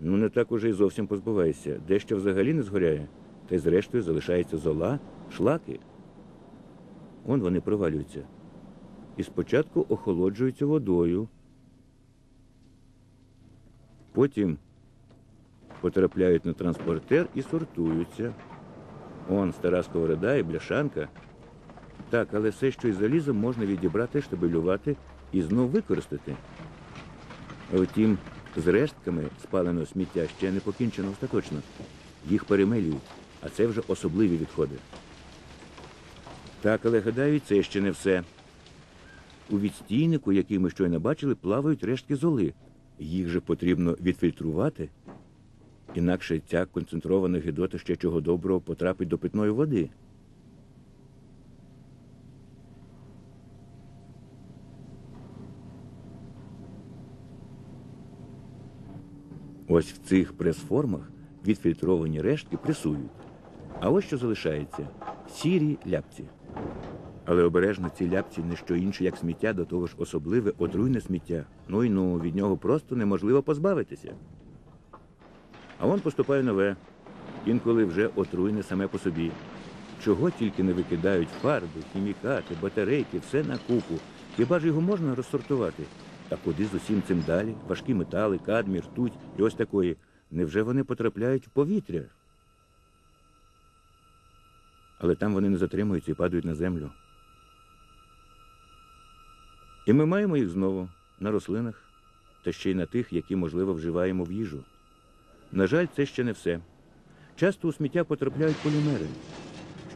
Ну, не так уже й зовсім позбуваєшся. Дещо взагалі не згоряє, та й зрештою залишається зола, шлаки. Он вони провалюються. І спочатку охолоджуються водою. Потім потрапляють на транспортер і сортуються. Он стара сковорода і бляшанка. Так, але все, що із залізом, можна відібрати, штабелювати і знов використати. Втім, з рештками спаленого сміття ще не покінчено остаточно. Їх перемелюють, а це вже особливі відходи. Так, але гадаю, це ще не все. У відстійнику, який ми щойно бачили, плавають рештки золи. Їх же потрібно відфільтрувати. Інакше ця концентрована гидота ще чого доброго потрапить до питної води. Ось в цих прес-формах відфільтровані рештки пресують. А ось що залишається сірі ляпці. Але обережно ці ляпці не що інше, як сміття, до того ж особливе отруйне сміття. Ну і ну, від нього просто неможливо позбавитися. А вон поступає нове, інколи вже отруйне саме по собі. Чого тільки не викидають фарби, хімікати, батарейки, все на купу. Хіба ж його можна розсортувати? А куди з усім цим далі? Важкі метали, кадмір, ртуть і ось такої. Невже вони потрапляють в повітря? Але там вони не затримуються і падають на землю. І ми маємо їх знову на рослинах та ще й на тих, які, можливо, вживаємо в їжу. На жаль, це ще не все. Часто у сміття потрапляють полімери,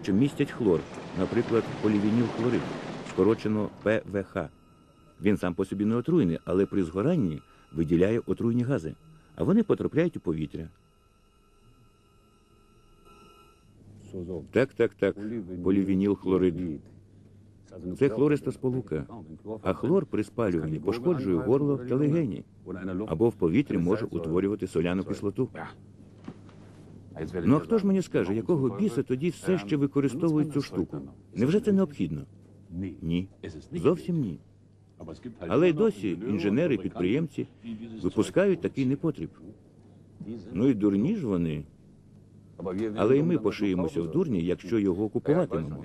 що містять хлор, наприклад, полівінілхлорид, скорочено ПВХ. Він сам по собі не отруйний, але при згоранні виділяє отруйні гази, а вони потрапляють у повітря. Так, так, так. Полівінілхлорид. Це хлориста сполука. А хлор при спалюванні пошкоджує горло та легені, або в повітрі може утворювати соляну кислоту. Ну а хто ж мені скаже, якого біса тоді все ще використовують цю штуку? Невже це необхідно? Ні, зовсім ні. Але й досі інженери, підприємці випускають такий непотріб. Ну і дурні ж вони. Але й ми пошиємося в дурні, якщо його купуватимемо.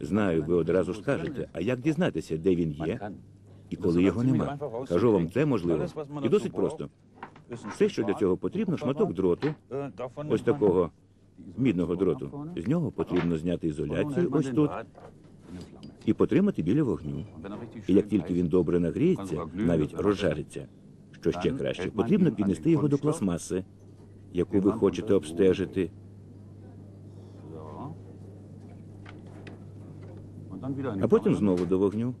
Знаю, ви одразу скажете, а як дізнатися, де він є і коли його нема? Кажу вам, це можливо. І досить просто. Все, що для цього потрібно, шматок дроту, ось такого мідного дроту. З нього потрібно зняти ізоляцію ось тут і потримати біля вогню. І як тільки він добре нагріється, навіть розжариться, що ще краще, потрібно піднести його до пластмаси, яку ви хочете обстежити. А потім знову до вогню.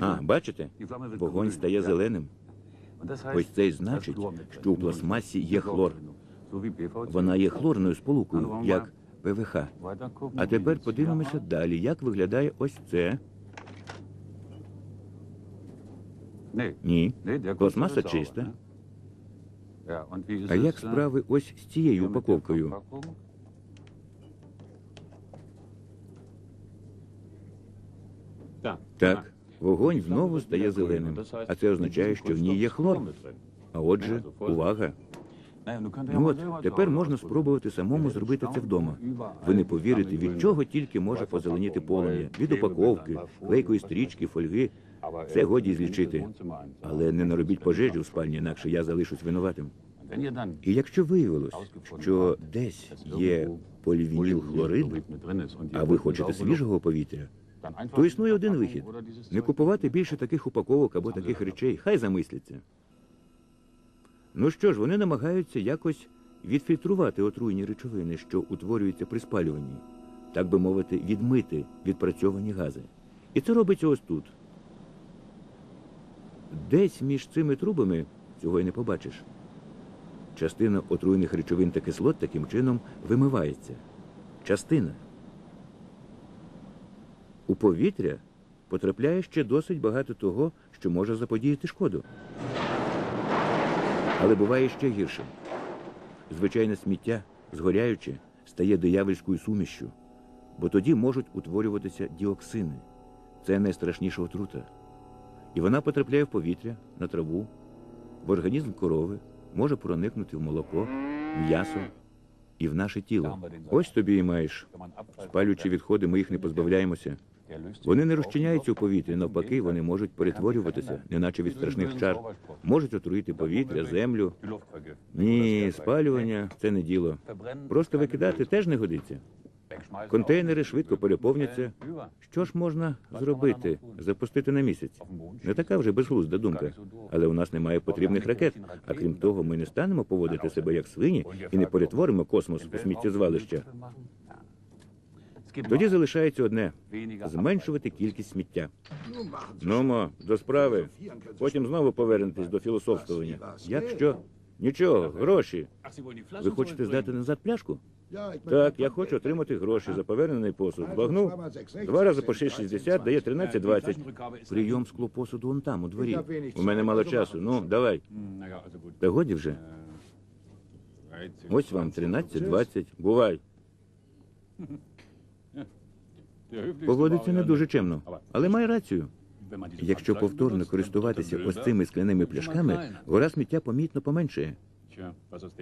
А, бачите? Вогонь стає зеленим. Ось це й значить, що у пластмасі є хлор. Вона є хлорною сполукою, як ПВХ. А тепер подивимося далі, як виглядає ось це. Ні, пластмаса чиста. А як справи ось з цією упаковкою? Так, вогонь знову стає зеленим, а це означає, що в ній є хлор. А отже, увага. Ну от, тепер можна спробувати самому зробити це вдома. Ви не повірите, від чого тільки може позеленіти полум'я. Від упаковки, клейкої стрічки, фольги. Це годі злічити. Але не наробіть пожежі у спальні, інакше я залишусь винуватим. І якщо виявилось, що десь є полівінілхлорид, а ви хочете свіжого повітря, то існує один вихід: не купувати більше таких упаковок або таких речей. Хай замисляться. Ну що ж, вони намагаються якось відфільтрувати отруйні речовини, що утворюються при спалюванні, так би мовити, відмити відпрацьовані гази. І це робиться ось тут. Десь між цими трубами цього й не побачиш. Частина отруйних речовин та кислот таким чином вимивається. Частина. У повітря потрапляє ще досить багато того, що може заподіяти шкоду. Але буває ще гірше. Звичайне сміття, згоряючи, стає диявольською сумішю, бо тоді можуть утворюватися діоксини. Це найстрашніша отрута. І вона потрапляє в повітря, на траву, в організм корови може проникнути в молоко, м'ясо і в наше тіло. Ось тобі і маєш. Спалюючи відходи, ми їх не позбавляємося. Вони не розчиняються у повітрі, навпаки, вони можуть перетворюватися, неначе від страшних чар, можуть отруїти повітря, землю. Ні, спалювання це не діло. Просто викидати теж не годиться. Контейнери швидко переповняться. Що ж можна зробити? Запустити на місяць? Не така вже безглузда думка. Але у нас немає потрібних ракет. А крім того, ми не станемо поводити себе як свині і не перетворимо космос у сміттєзвалище. Тоді залишається одне зменшувати кількість сміття. Нумо, до справи. Потім знову повернетесь до філософствування. Як що? Нічого, гроші. Ви хочете здати назад пляшку? Так, я хочу отримати гроші за повернений посуд. Збагнув? Два рази по 6,60 дає 13,20. Прийом скло посуду вон там, у дворі. У мене мало часу. Ну, давай. Та годі вже. Ось вам 13,20. Бувай. Поводиться не дуже чемно, але має рацію. Якщо повторно користуватися ось цими скляними пляшками, гора сміття помітно поменшає.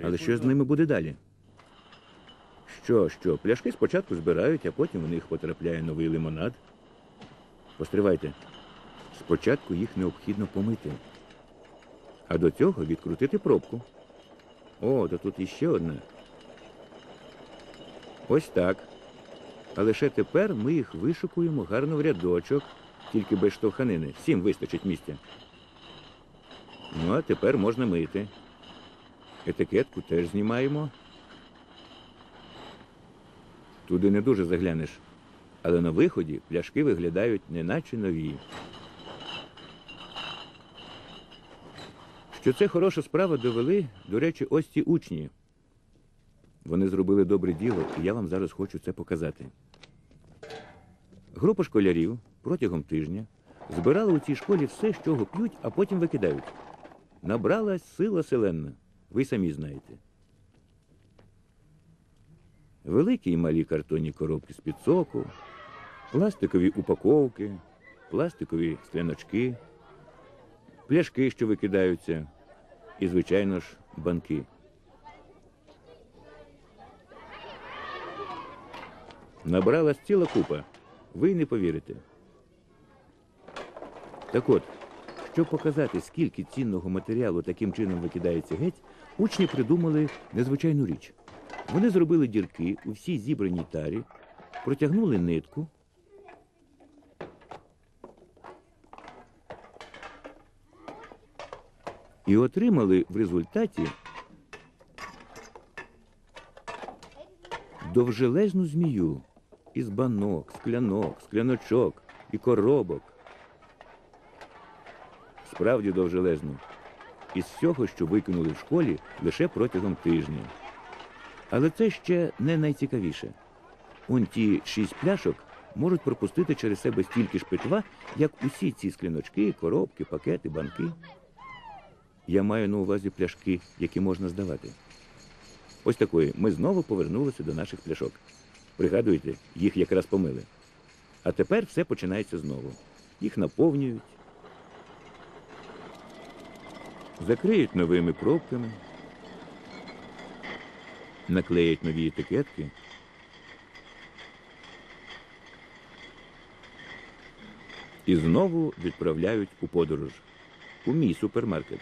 Але що з ними буде далі? Що, що, пляшки спочатку збирають, а потім в них потрапляє новий лимонад. Постривайте. Спочатку їх необхідно помити. А до цього відкрутити пробку. О, то тут іще одна. Ось так. А лише тепер ми їх вишукуємо гарно в рядочок, тільки без штовханини. Всім вистачить місця. Ну, а тепер можна мити. Етикетку теж знімаємо. Туди не дуже заглянеш. Але на виході пляшки виглядають неначе нові. Що це хороша справа довели, до речі, ось ці учні. Вони зробили добре діло, і я вам зараз хочу це показати. Група школярів протягом тижня збирала у цій школі все, з чого п'ють, а потім викидають. Набралась сила селенна. Ви самі знаєте. Великі і малі картонні коробки з-під соку, пластикові упаковки, пластикові скляночки, пляшки, що викидаються, і, звичайно ж, банки. Набралась ціла купа. Ви не повірите. Так от, щоб показати, скільки цінного матеріалу таким чином викидається геть, учні придумали незвичайну річ. Вони зробили дірки у всій зібраній тарі, протягнули нитку. І отримали в результаті довжелезну змію із банок, склянок, скляночок і коробок. Справді довжелезну. Із всього, що викинули в школі лише протягом тижня. Але це ще не найцікавіше. Он ті шість пляшок можуть пропустити через себе стільки ж питва, як усі ці скляночки, коробки, пакети, банки. Я маю на увазі пляшки, які можна здавати. Ось такої. Ми знову повернулися до наших пляшок. Пригадуєте, їх якраз помили. А тепер все починається знову. Їх наповнюють, закриють новими пробками, наклеять нові етикетки. І знову відправляють у подорож у мій супермаркет.